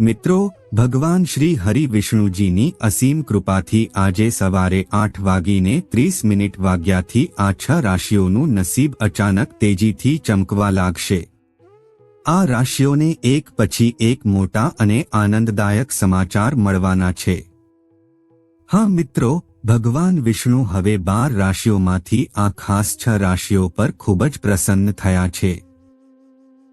મિત્રો, ભગવાન શ્રી હરિ વિષ્ણુજીની અસીમ કૃપાથી આજે સવારે આઠ વાગીને ત્રીસ મિનિટ વાગ્યાથી આ છ રાશિઓનું નસીબ અચાનક તેજીથી ચમકવા લાગશે. આ રાશિઓને એક પછી એક મોટા અને આનંદદાયક સમાચાર મળવાના છે. હા મિત્રો, ભગવાન વિષ્ણુ હવે બાર રાશિઓમાંથી આ ખાસ છ રાશિઓ પર ખૂબ જ પ્રસન્ન થયા છે.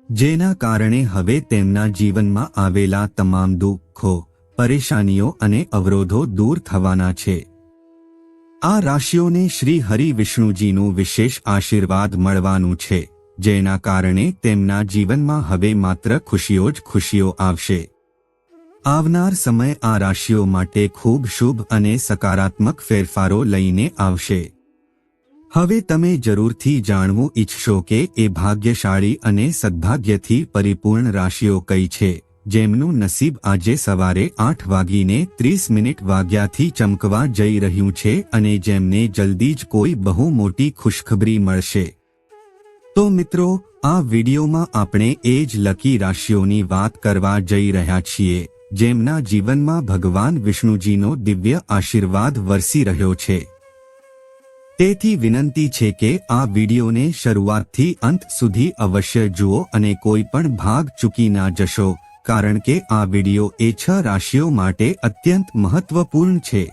જેના કારણે હવે તેમના જીવનમાં આવેલા તમામ દુઃખો, પરેશાનીઓ અને અવરોધો દૂર થવાના છે. આ રાશિઓને શ્રી હરિ વિષ્ણુજીનું વિશેષ આશીર્વાદ મળવાનું છે, જેના કારણે તેમના જીવનમાં હવે માત્ર ખુશીઓ જ ખુશીઓ આવશે. આવનાર સમય આ રાશિઓ માટે ખૂબ શુભ અને સકારાત્મક ફેરફારો લઈને આવશે. હવે તમે જરૂરથી જાણવું ઈચ્છશો કે એ ભાગ્યશાળી અને સદભાગ્યથી પરિપૂર્ણ રાશિઓ કઈ છે, જેમનું નસીબ આજે સવારે આઠ વાગીને ત્રીસ મિનિટ વાગ્યાથી ચમકવા જઈ રહ્યું છે અને જેમને જલ્દી જ કોઈ બહુ મોટી ખુશખબરી મળશે. તો મિત્રો, આ વિડીયોમાં આપણે એ જ લકી રાશિઓની વાત કરવા જઈ રહ્યા છીએ, જેમના જીવનમાં ભગવાન વિષ્ણુજીનો દિવ્ય આશીર્વાદ વરસી રહ્યો છે. તેથી વિનંતી છે કે આ વિડીયોને શરૂઆતથી અંત સુધી અવશ્ય જુઓ અને કોઈ પણ ભાગ ચૂકી ના જશો, કારણ કે આ વીડિયો એ છ રાશિઓ માટે અત્યંત મહત્વપૂર્ણ છે.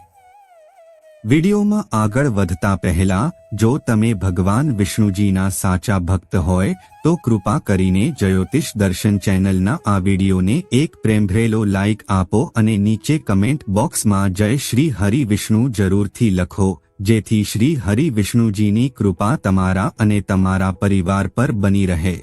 વિડીયોમાં આગળ વધતા પહેલા, જો તમે ભગવાન વિષ્ણુજીના સાચા ભક્ત હોય, તો કૃપા કરીને જ્યોતિષ દર્શન ચેનલના આ વિડીયોને એક પ્રેમભરેલો લાઇક આપો અને નીચે કમેન્ટ બોક્સમાં જય શ્રી હરિ વિષ્ણુ જરૂરથી લખો, જેથી શ્રી હરિ વિષ્ણુજીની કૃપા તમારા અને તમારા પરિવાર પર બની રહે.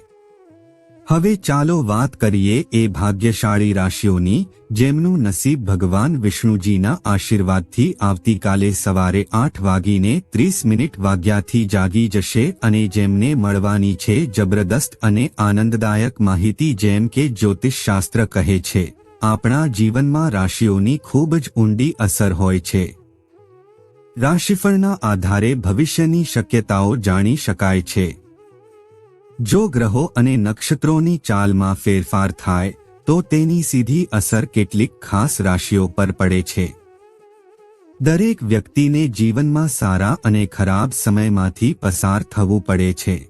હવે ચાલો વાત કરીએ એ ભાગ્યશાળી રાશિઓની, જેમનું નસીબ ભગવાન વિષ્ણુજીના આશીર્વાદથી આવતીકાલે સવારે આઠ વાગીને ત્રીસ મિનિટ વાગ્યાથી જાગી જશે અને જેમને મળવાની છે જબરદસ્ત અને આનંદદાયક માહિતી જેમ કે જ્યોતિષશાસ્ત્ર કહે છે. આપણા જીવનમાં રાશિઓની ખૂબ જ ઊંડી અસર હોય છે. રાશિફળના આધારે ભવિષ્યની શક્યતાઓ જાણી શકાય છે. જો ગ્રહો અને નક્ષત્રોની ચાલમાં ફેરફાર થાય, તો તેની સીધી અસર કેટલીક ખાસ રાશિઓ પર પડે છે. દરેક વ્યક્તિને જીવનમાં સારા અને ખરાબ સમયમાંથી પસાર થવું પડે છે.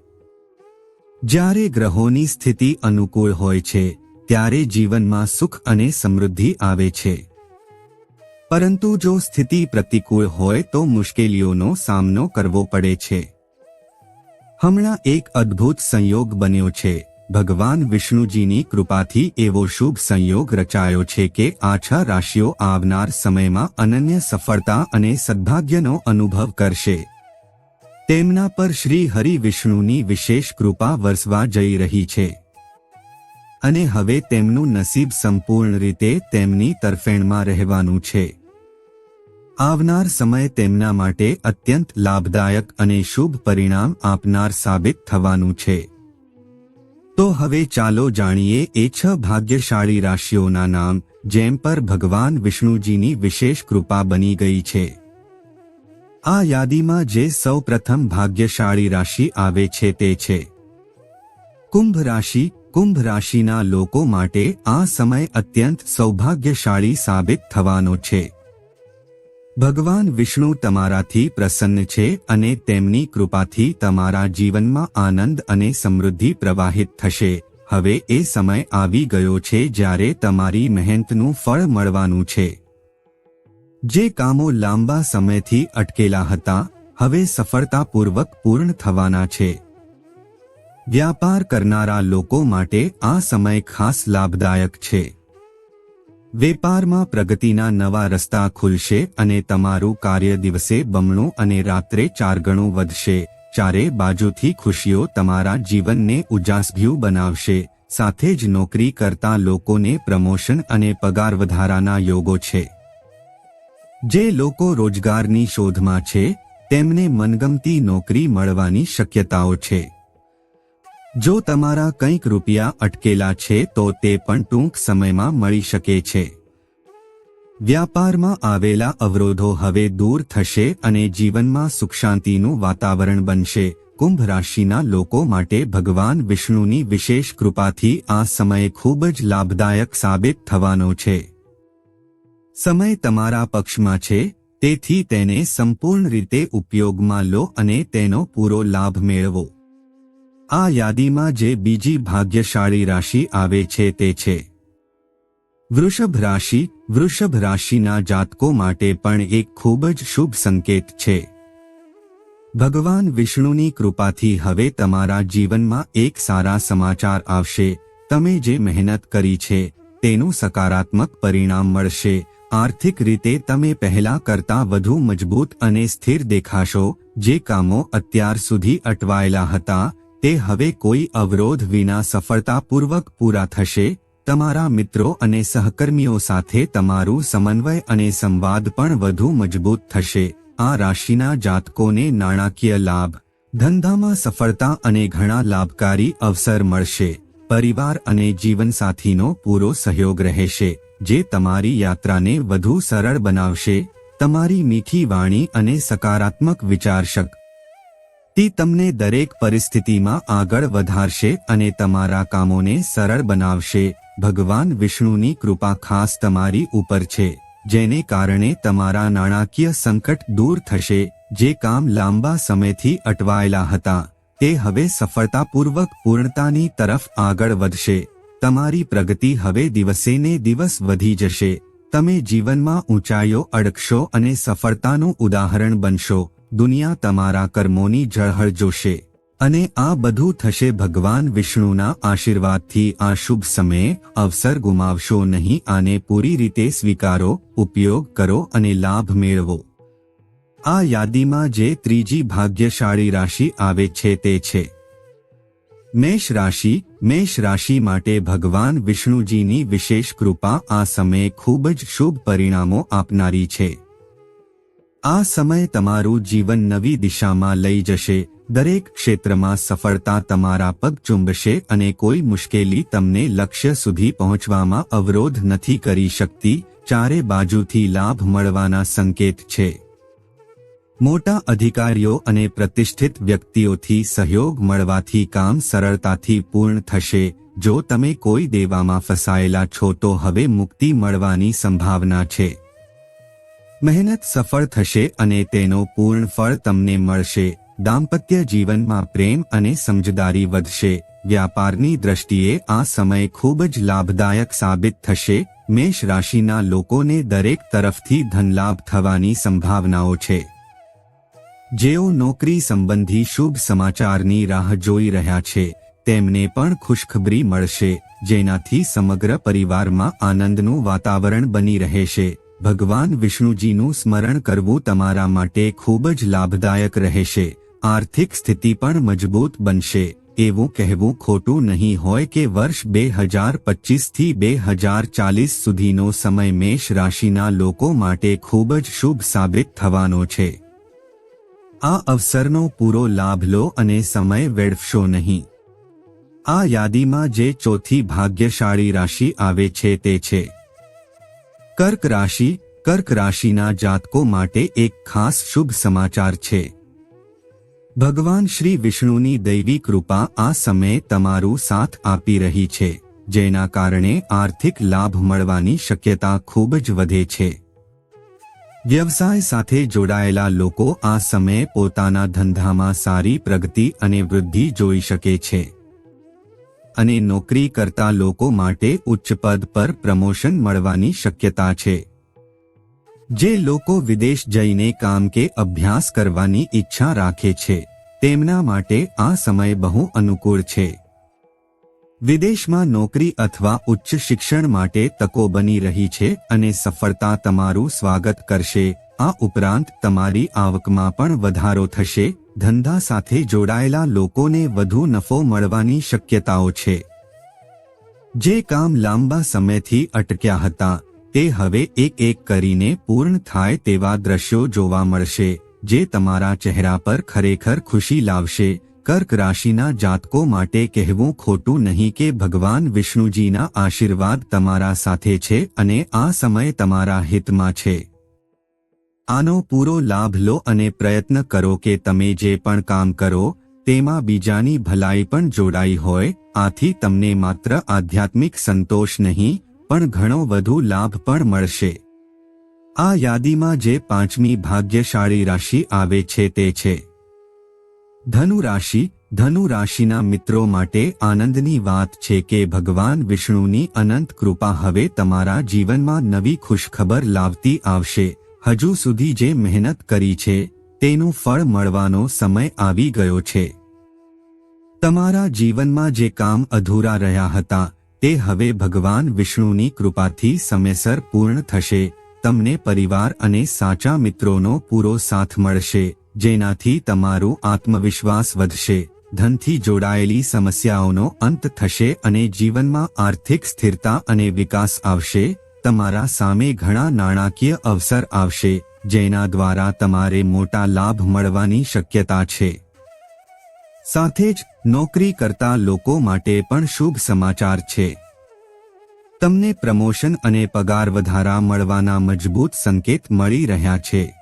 જ્યારે ગ્રહોની સ્થિતિ અનુકૂળ હોય છે, ત્યારે જીવનમાં સુખ અને સમૃદ્ધિ આવે છે. પરંતુ જો સ્થિતિ પ્રતિકૂળ હોય તો મુશ્કેલીઓનો સામનો કરવો પડે છે. હમણાં એક અદ્ભુત સંયોગ બન્યો છે. ભગવાન વિષ્ણુજીની કૃપાથી એવો શુભ સંયોગ રચાયો છે કે આછા રાશિઓ આવનાર સમયમાં અનન્ય સફળતા અને સદભાગ્યનો અનુભવ કરશે. તેમના પર શ્રી હરિ વિષ્ણુની વિશેષ કૃપા વરસવા જઈ રહી છે. અને હવે તેમનું નસીબ સંપૂર્ણ રીતે તેમની તરફેણમાં રહેવાનું છે. આવનાર સમય તેમના માટે અત્યંત લાભદાયક અને શુભ પરિણામ આપનાર સાબિત થવાનું છે. તો હવે ચાલો જાણીએ એ છ ભાગ્યશાળી રાશિઓના નામ, જેમ પર ભગવાન વિષ્ણુજીની વિશેષ કૃપા બની ગઈ છે. આ યાદીમાં જે સૌ પ્રથમ ભાગ્યશાળી રાશિ આવે છે તે છે. કુંભ રાશિ, કુંભ રાશિના લોકો માટે આ સમય અત્યંત સૌભાગ્યશાળી સાબિત થવાનો છે. ભગવાન વિષ્ણુ તમારાથી પ્રસન્ન છે અને તેમની કૃપાથી તમારા જીવનમાં આનંદ અને સમૃદ્ધિ પ્રવાહિત થશે. હવે એ સમય આવી ગયો છે જ્યારે તમારી મહેનતનું ફળ મળવાનું છે. જે કામો લાંબા સમયથી અટકેલા હતા, હવે સફળતાપૂર્વક પૂર્ણ થવાના છે. વ્યાપાર કરનારા લોકો માટે આ સમય ખાસ લાભદાયક છે. વેપારમાં પ્રગતિના નવા રસ્તા ખુલશે અને તમારું કાર્ય દિવસે બમણું અને રાત્રે ચાર ગણું વધશે. ચારે બાજુથી ખુશીઓ તમારા જીવનને ઉજાસભ્યું બનાવશે. સાથે જ નોકરી કરતા લોકોને પ્રમોશન અને પગાર વધારાના યોગો છે. જે લોકો રોજગારની શોધમાં છે, તેમને મનગમતી નોકરી મળવાની શક્યતાઓ છે. જો તમારા કંઈક રૂપિયા અટકેલા છે તો તે પણ ટૂંક સમયમાં મળી શકે છે. વ્યાપારમાં આવેલા અવરોધો હવે દૂર થશે અને જીવનમાં સુખ શાંતિનું વાતાવરણ બનશે. કુંભ રાશિના લોકો માટે ભગવાન વિષ્ણુની વિશેષ કૃપાથી આ સમય ખૂબ જ લાભદાયક સાબિત થવાનો છે. સમય તમારા પક્ષમાં છે, તેથી તેને સંપૂર્ણ રીતે ઉપયોગમાં લો અને તેનો પૂરો લાભ મેળવો. આ યાદીમાં જે બીજી ભાગ્યશાળી રાશિ આવે છે તે છે. વૃષભ રાશિ, વૃષભ રાશિના જાતકો માટે પણ એક ખૂબ જ શુભ સંકેત છે. ભગવાન વિષ્ણુની કૃપાથી હવે તમારા જીવનમાં એક સારા સમાચાર આવશે. તમે જે મહેનત કરી છે, તેનું સકારાત્મક પરિણામ મળશે. આર્થિક રીતે તમે પહેલા કરતા વધુ મજબૂત અને સ્થિર દેખાશો. જે કામો અત્યાર સુધી અટવાયેલા હતા તે હવે કોઈ અવરોધ વિના સફળતાપૂર્વક પૂરા થશે? તમારા મિત્રો અને સહકર્મીઓ સાથે તમારું સમન્વય અને સંવાદ પણ વધુ મજબૂત થશે. આ રાશિના જાતકોને નાણાકીય લાભ, ધંધામાં સફળતા અને ઘણા લાભકારી અવસર મળશે. પરિવાર અને જીવનસાથીનો પૂરો સહયોગ રહેશે, જે તમારી યાત્રાને વધુ સરળ બનાવશે. તમારી મીઠી વાણી અને સકારાત્મક વિચારશક તે તમને દરેક પરિસ્થિતિમાં આગળ વધારશે અને તમારા કામોને સરળ બનાવશે. ભગવાન વિષ્ણુની કૃપા ખાસ તમારી ઉપર છે, જેને કારણે તમારા નાણાકીય સંકટ દૂર થશે. જે કામ લાંબા સમયથી અટવાયેલા હતા, તે હવે સફળતાપૂર્વક પૂર્ણતાની તરફ આગળ વધશે. તમારી પ્રગતિ હવે દિવસેને દિવસ વધી જશે. તમે જીવનમાં ઊંચાઈઓ અડકશો અને સફળતાનું ઉદાહરણ બનશો. દુનિયા તમારા કર્મોની ઝળહળ જોશે અને આ બધું થશે ભગવાન વિષ્ણુના આશીર્વાદથી. આ શુભ સમયે અવસર ગુમાવશો નહીં, આને પૂરી રીતે સ્વીકારો, ઉપયોગ કરો અને લાભ મેળવો. આ યાદીમાં જે ત્રીજી ભાગ્યશાળી રાશિ આવે છે તે છે. મેષ રાશિ મેષ રાશિ માટે ભગવાન વિષ્ણુજીની વિશેષ કૃપા આ સમયે ખૂબ જ શુભ પરિણામો આપનારી છે. આ સમય તમારું જીવન નવી દિશામાં લઈ જશે. દરેક ક્ષેત્રમાં સફળતા તમારા પગ ચુંબશે અને કોઈ મુશ્કેલી તમને લક્ષ્ય સુધી પહોંચવામાં અવરોધ નથી કરી શકતી. ચારે બાજુથી લાભ મળવાના સંકેત છે. મોટા અધિકારીઓ અને પ્રતિષ્ઠિત વ્યક્તિઓથી સહયોગ મળવાથી કામ સરળતાથી પૂર્ણ થશે. જો તમે કોઈ દેવામાં ફસાયેલા છો તો હવે મુક્તિ મળવાની સંભાવના છે. મહેનત સફળ થશે અને તેનો પૂર્ણ ફળ તમને મળશે. દાંપત્ય જીવનમાં પ્રેમ અને સમજદારી વધશે. વ્યાપારની દ્રષ્ટિએ આ સમય ખૂબ જ લાભદાયક સાબિત થશે. મેષ રાશિના લોકોને દરેક તરફથી ધનલાભ થવાની સંભાવનાઓ છે. જેઓ નોકરી સંબંધી શુભ સમાચારની રાહ જોઈ રહ્યા છે, તેમને પણ ખુશખબરી મળશે, જેનાથી સમગ્ર પરિવારમાં આનંદનું વાતાવરણ બની રહેશે. ભગવાન વિષ્ણુજીનું સ્મરણ કરવું તમારા માટે ખૂબ જ લાભદાયક રહેશે. આર્થિક સ્થિતિ પણ મજબૂત બનશે. એવું કહેવું ખોટું નહીં હોય કે વર્ષ બે હજાર પચીસથી બે હજાર ચાલીસ સુધીનો સમય મેષ રાશિના લોકો માટે ખૂબ જ શુભ સાબિત થવાનો છે. આ અવસરનો પૂરો લાભ લો અને સમય વેડફશો નહીં. આ યાદીમાં જે ચોથી ભાગ્યશાળી રાશિ આવે છે તે છે. કર્ક રાશિ, કર્ક રાશિના જાતકો માટે એક ખાસ શુભ સમાચાર છે. ભગવાન શ્રી વિષ્ણુની દૈવી કૃપા આ સમયે તમારું સાથ આપી રહી છે, જેના કારણે આર્થિક લાભ મળવાની શક્યતા ખૂબ જ વધે છે. વ્યવસાય સાથે જોડાયેલા લોકો આ સમયે પોતાના ધંધામાં સારી પ્રગતિ અને વૃદ્ધિ જોઈ શકે છે. અને નોકરી કરતા લોકો માટે ઉચ્ચ પદ પર પ્રમોશન મળવાની શક્યતા છે. જે લોકો વિદેશ જઈને કામ કે અભ્યાસ કરવાની ઈચ્છા રાખે છે, તેમના માટે આ સમય બહુ અનુકૂળ છે. વિદેશમાં નોકરી અથવા ઉચ્ચ શિક્ષણ માટે તકો બની રહી છે અને સફળતા તમારું સ્વાગત કરશે, આ ઉપરાંત તમારી આવકમાં પણ વધારો થશે ધંધા સાથે જોડાયેલા લોકોને વધુ નફો મળવાની શક્યતાઓ છે. જે કામ લાંબા સમયથી અટક્યા હતા, તે હવે એક એક કરીને પૂર્ણ થાય તેવા દ્રશ્યો જોવા મળશે, જે તમારા ચહેરા પર ખરેખર ખુશી લાવશે. કર્ક રાશિના જાતકો માટે કહેવું ખોટું નહીં કે ભગવાન વિષ્ણુજીના આશીર્વાદ તમારા સાથે છે અને આ સમય તમારા હિતમાં છે. આનો પૂરો લાભ લો અને પ્રયત્ન કરો કે તમે જે પણ કામ કરો, તેમાં બીજાની ભલાઈ પણ જોડાઈ હોય. આથી તમને માત્ર આધ્યાત્મિક સંતોષ નહીં, પણ ઘણો વધુ લાભ પણ મળશે. આ યાદીમાં જે પાંચમી ભાગ્યશાળી રાશિ આવે છે તે છે. ધનુ રાશિ, ધનુ રાશિના મિત્રો માટે આનંદની વાત છે કે ભગવાન વિષ્ણુની અનંત કૃપા હવે તમારા જીવનમાં નવી ખુશખબર લાવતી આવશે. હજુ સુધી જે મહેનત કરી છે, તેનું ફળ મળવાનો સમય આવી ગયો છે. તમારા જીવનમાં જે કામ અધૂરા રહ્યા હતા, તે હવે ભગવાન વિષ્ણુની કૃપાથી સમયસર પૂર્ણ થશે, તમને પરિવાર અને સાચા મિત્રોનો પૂરો સાથ મળશે, જેનાથી તમારું આત્મવિશ્વાસ વધશે, ધનથી જોડાયેલી સમસ્યાઓનો અંત થશે અને જીવનમાં આર્થિક સ્થિરતા અને વિકાસ આવશે તમારા સામે ઘણા નાણાકીય અવસર આવશે, જેના દ્વારા તમારે મોટા લાભ મળવાની શક્યતા છે. સાથે જ, નોકરી કરતા લોકો માટે પણ શુભ સમાચાર છે. તમને પ્રમોશન અને પગાર વધારા મળવાના મજબૂત સંકેત મળી રહ્યા છે.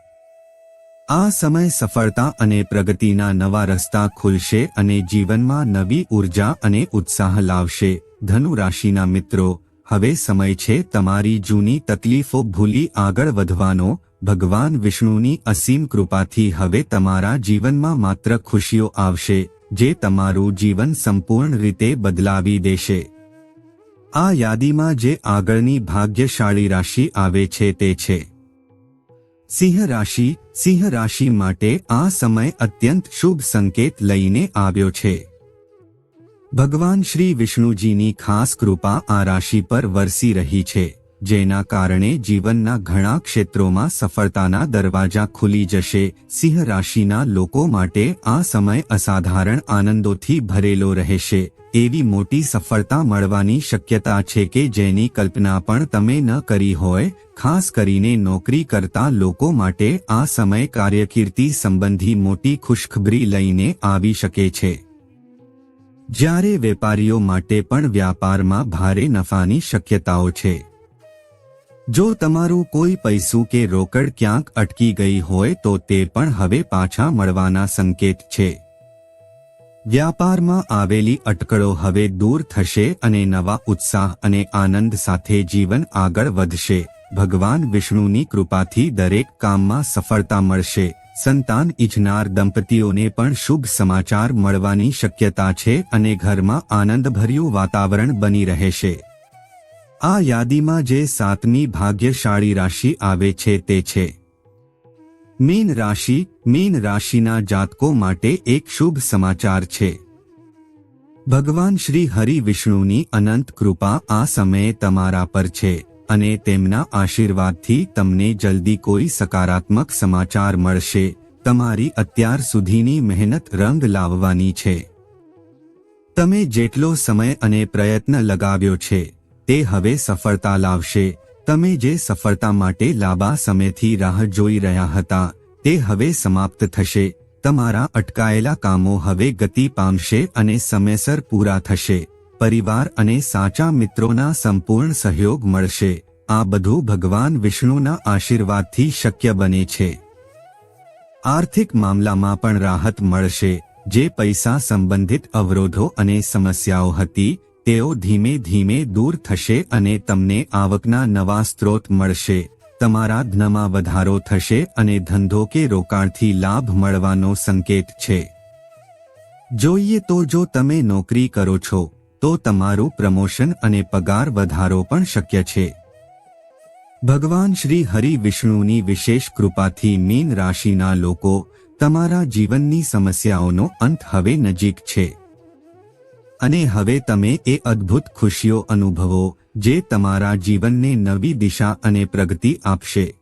આ સમય સફળતા અને પ્રગતિના નવા રસ્તા ખુલશે અને જીવનમાં નવી ઊર્જા અને ઉત્સાહ લાવશે. ધનુ રાશિના મિત્રો હવે સમય છે તમારી જૂની તકલીફો ભૂલી આગળ વધવાનો. ભગવાન વિષ્ણુની અસીમ કૃપાથી હવે તમારા જીવનમાં માત્ર ખુશીઓ આવશે, જે તમારું જીવન સંપૂર્ણ રીતે બદલાવી દેશે. આ યાદીમાં જે આગળની ભાગ્યશાળી રાશિ આવે છે તે છે. સિંહ રાશિ સિંહ રાશિ માટે આ સમય અત્યંત શુભ સંકેત લઈને આવ્યો છે. ભગવાન શ્રી વિષ્ણુજીની ખાસ કૃપા આ રાશિ પર વરસી રહી છે, જેના કારણે જીવનના ઘણા ક્ષેત્રોમાં સફળતાના દરવાજા ખુલી જશે. સિંહ રાશિના લોકો માટે આ સમય અસાધારણ આનંદોથી ભરેલો રહેશે. એવી મોટી સફળતા મળવાની શક્યતા છે કે જેની કલ્પના પણ તમે ન કરી હોય, ખાસ કરીને નોકરી કરતા લોકો માટે આ સમય કાર્યકીર્તિ સંબંધી મોટી ખુશખબરી લઈને આવી શકે છે. જ્યારે વેપારીઓ માટે પણ વ્યાપારમાં ભારે નફાની શક્યતાઓ છે. જો તમારું કોઈ પૈસું કે રોકડ ક્યાંક અટકી ગઈ હોય તો તે પણ હવે પાછા મળવાના સંકેત છે. વ્યાપારમાં આવેલી અટકળો હવે દૂર થશે અને નવા ઉત્સાહ અને આનંદ સાથે જીવન આગળ વધશે. ભગવાન વિષ્ણુની કૃપાથી દરેક કામમાં સફળતા મળશે. સંતાન ઇજનાર દંપતીઓને પણ શુભ સમાચાર મળવાની શક્યતા છે અને ઘરમાં આનંદભર્યું વાતાવરણ બની રહેશે. આ યાદીમાં જે સાતમી ભાગ્યશાળી રાશિ આવે છે તે છે. મીન રાશિ, મીન રાશિના જાતકો માટે એક શુભ સમાચાર છે. ભગવાન શ્રી હરિ વિષ્ણુની અનંત કૃપા આ સમયે તમારા પર છે. અને તેમના આશીર્વાદથી તમને જલ્દી કોઈ સકારાત્મક સમાચાર મળશે. તમારી અત્યાર સુધીની મહેનત રંગ લાવવાની છે. તમે જેટલો સમય અને પ્રયત્ન લગાવ્યો છે, તે હવે સફળતા લાવશે. તમે જે સફળતા માટે લાંબા સમયથી રાહ જોઈ રહ્યા હતા, તે હવે સમાપ્ત થશે. તમારા અટકાયેલા કામો હવે ગતિ પામશે અને સમયસર પૂરા થશે. પરિવાર અને સાચા મિત્રોના સંપૂર્ણ સહયોગ મળશે. આ બધું ભગવાન વિષ્ણુના આશીર્વાદથી શક્ય બને છે. આર્થિક મામલામાં પણ રાહત મળશે. જે પૈસા સંબંધિત અવરોધો અને સમસ્યાઓ હતી, તેઓ ધીમે ધીમે દૂર થશે અને તમને આવકના નવા સ્ત્રોત મળશે. તમારા ધનમાં વધારો થશે અને ધંધો કે રોકાણથી લાભ મળવાનો સંકેત છે. જોઈએ તો જો તમે નોકરી કરો છો તો તમારું પ્રમોશન અને પગાર વધારો પણ શક્ય છે. ભગવાન શ્રી હરિ વિષ્ણુની વિશેષ કૃપાથી મીન રાશિના લોકો તમારા જીવનની સમસ્યાઓનો અંત હવે નજીક છે. અને હવે તમે એ અદ્ભુત ખુશીઓ અનુભવો જે તમારા જીવનને નવી દિશા અને પ્રગતિ આપશે.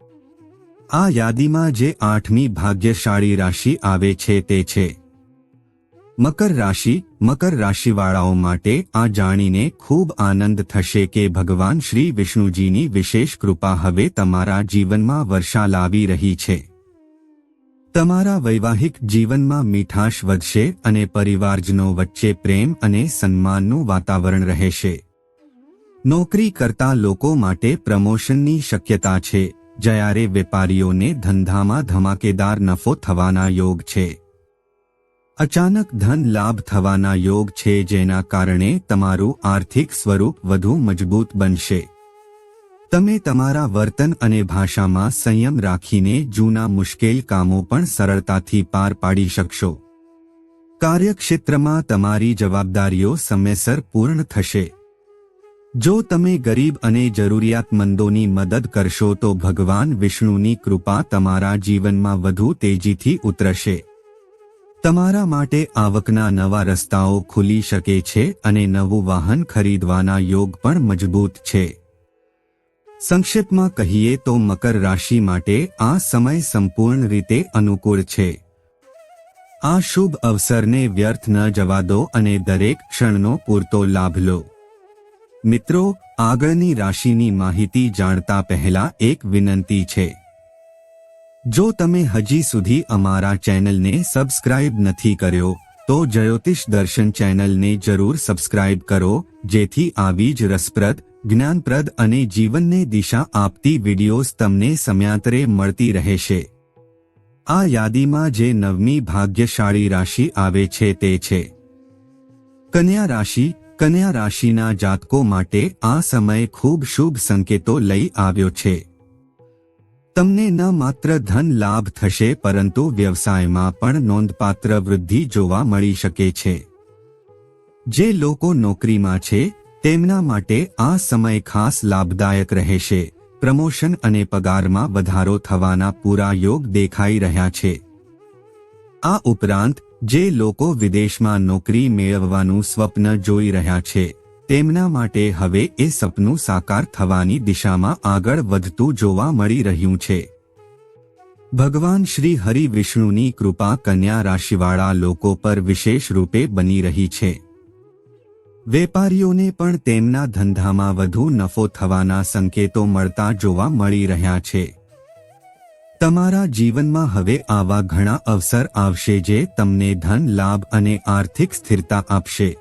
આ યાદીમાં જે આઠમી ભાગ્યશાળી રાશિ આવે છે તે છે. મકર રાશિ, મકર રાશિવાળાઓ માટે આ જાણીને ખૂબ આનંદ થશે કે ભગવાન શ્રી વિષ્ણુજીની વિશેષ કૃપા હવે તમારા જીવનમાં વર્ષા લાવી રહી છે. તમારા વૈવાહિક જીવનમાં મીઠાશ વધશે અને પરિવારજનો વચ્ચે પ્રેમ અને સન્માનનું વાતાવરણ રહેશે. નોકરી કરતા લોકો માટે પ્રમોશનની શક્યતા છે. જ્યારે વેપારીઓને ધંધામાં ધમાકેદાર નફો થવાના યોગ છે. અચાનક ધન લાભ થવાના યોગ છે જેના કારણે તમારું આર્થિક સ્વરૂપ વધુ મજબૂત બનશે. તમે તમારા વર્તન અને ભાષામાં સંયમ રાખીને જૂના મુશ્કેલ કામો પણ સરળતાથી પાર પાડી શકશો. કાર્યક્ષેત્રમાં તમારી જવાબદારીઓ સમયસર પૂર્ણ થશે. જો તમે ગરીબ અને જરૂરિયાતમંદોની મદદ કરશો તો ભગવાન વિષ્ણુની કૃપા તમારા જીવનમાં વધુ તેજીથી ઉતરશે. તમારા માટે આવકના નવા રસ્તાઓ ખુલી શકે છે અને નવું વાહન ખરીદવાના યોગ પણ મજબૂત છે. સંક્ષિપ્તમાં કહીએ તો મકર રાશિ માટે આ સમય સંપૂર્ણ રીતે અનુકૂળ છે. આ શુભ અવસરને વ્યર્થ ન જવા દો અને દરેક ક્ષણનો પૂરતો લાભ લો. મિત્રો, આગળની રાશિની માહિતી જાણતા પહેલા એક વિનંતી છે. જો તમે હજી સુધી અમારા ચેનલને સબસ્ક્રાઇબ નથી કર્યો, તો જ્યોતિષ દર્શન ચેનલને જરૂર સબસ્ક્રાઇબ કરો, જેથી આવી જ રસપ્રદ, જ્ઞાનપ્રદ અને જીવનને દિશા આપતી વિડીયોઝ તમને સમયાંતરે મળતી રહેશે. આ યાદીમાં જે નવમી ભાગ્યશાળી રાશિ આવે છે તે છે. કન્યા રાશિ, કન્યા રાશિના જાતકો માટે આ સમય ખૂબ શુભ સંકેતો લઈ આવ્યો છે. તમને ન માત્ર ધન લાભ થશે, પરંતુ વ્યવસાયમાં પણ નોંધપાત્ર વૃદ્ધિ જોવા મળી શકે છે. જે લોકો નોકરીમાં છે, તેમના માટે આ સમય ખાસ લાભદાયક રહેશે. પ્રમોશન અને પગારમાં વધારો થવાના પૂરા યોગ દેખાઈ રહ્યા છે. આ ઉપરાંત, જે લોકો વિદેશમાં નોકરી મેળવવાનું સ્વપ્ન જોઈ રહ્યા છે તેમના માટે હવે એ સપનું સાકાર થવાની દિશામાં આગળ વધતું જોવા મળી રહ્યું છે. ભગવાન શ્રી હરિ વિષ્ણુની કૃપા કન્યા રાશિવાળા લોકો પર વિશેષ રૂપે બની રહી છે. વેપારીઓને પણ તેમના ધંધામાં વધુ નફો થવાના સંકેતો મળતા જોવા મળી રહ્યા છે. તમારા જીવનમાં હવે આવા ઘણા અવસર આવશે જે તમને ધન લાભ અને આર્થિક સ્થિરતા આપશે.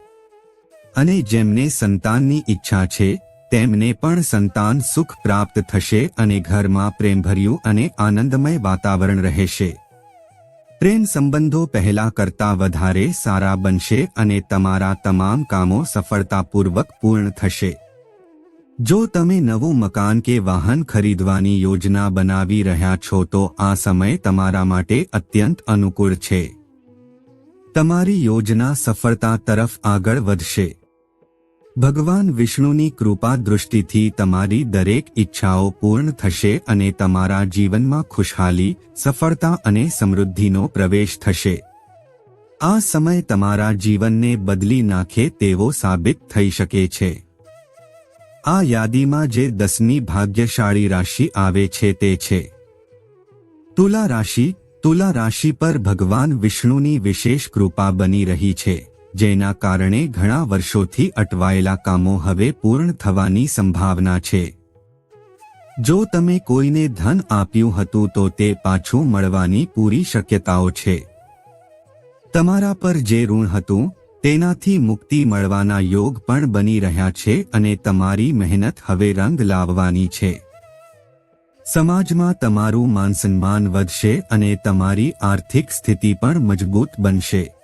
અને જેમને સંતાનની ઈચ્છા છે, તેમને પણ સંતાન સુખ પ્રાપ્ત થશે અને ઘરમાં પ્રેમભર્યું અને આનંદમય વાતાવરણ રહેશે. પ્રેમ સંબંધો પહેલા કરતા વધારે સારા બનશે અને તમારા તમામ કામો સફળતાપૂર્વક પૂર્ણ થશે. જો તમે નવું મકાન કે વાહન ખરીદવાની યોજના બનાવી રહ્યા છો તો આ સમય તમારા માટે અત્યંત અનુકૂળ છે. તમારી યોજના સફળતા તરફ આગળ વધશે. ભગવાન વિષ્ણુની કૃપા દૃષ્ટિથી તમારી દરેક ઈચ્છાઓ પૂર્ણ થશે અને તમારા જીવનમાં ખુશહાલી, સફળતા અને સમૃદ્ધિનો પ્રવેશ થશે. આ સમય તમારા જીવનને બદલી નાખે તેવો સાબિત થઈ શકે છે. આ યાદીમાં જે દસમી ભાગ્યશાળી રાશિ આવે છે તે છે. તુલા રાશિ તુલા રાશિ પર ભગવાન વિષ્ણુની વિશેષ કૃપા બની રહી છે. જેના કારણે ઘણા વર્ષોથી અટવાયેલા કામો હવે પૂર્ણ થવાની સંભાવના છે. જો તમે કોઈને ધન આપ્યું હતું તો તે પાછું મળવાની પૂરી શક્યતાઓ છે. તમારા પર જે ઋણ હતું, તેનાથી મુક્તિ મળવાના યોગ પણ બની રહ્યા છે અને તમારી મહેનત હવે રંગ લાવવાની છે. સમાજમાં તમારું માનસન્માન વધશે અને તમારી આર્થિક સ્થિતિ પણ મજબૂત બનશે.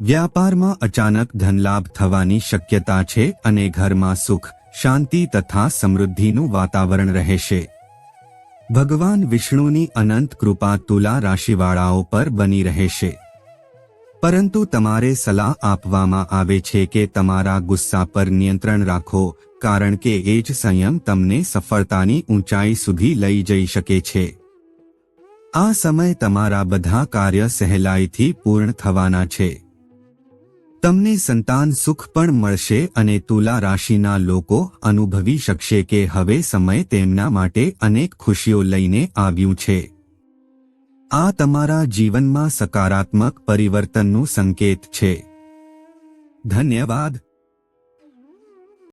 વ્યાપારમાં અચાનક ધનલાભ થવાની શક્યતા છે અને ઘરમાં સુખ, શાંતિ તથા સમૃદ્ધિનું વાતાવરણ રહેશે. ભગવાન વિષ્ણુની અનંત કૃપા તુલા રાશિવાળાઓ પર બની રહેશે. પરંતુ તમારે સલાહ આપવામાં આવે છે કે તમારા ગુસ્સા પર નિયંત્રણ રાખો, કારણ કે એ જ સંયમ તમને સફળતાની ઊંચાઈ સુધી લઈ જઈ શકે છે. આ સમય તમારા બધા કાર્ય સહેલાઈથી પૂર્ણ થવાના છે. તમને સંતાન સુખ પણ મળશે અને તુલા રાશિના લોકો અનુભવી શકશે કે હવે સમય તેમના માટે અનેક ખુશીઓ લઈને આવ્યું છે. આ તમારા જીવનમાં સકારાત્મક પરિવર્તનનું સંકેત છે. ધન્યવાદ.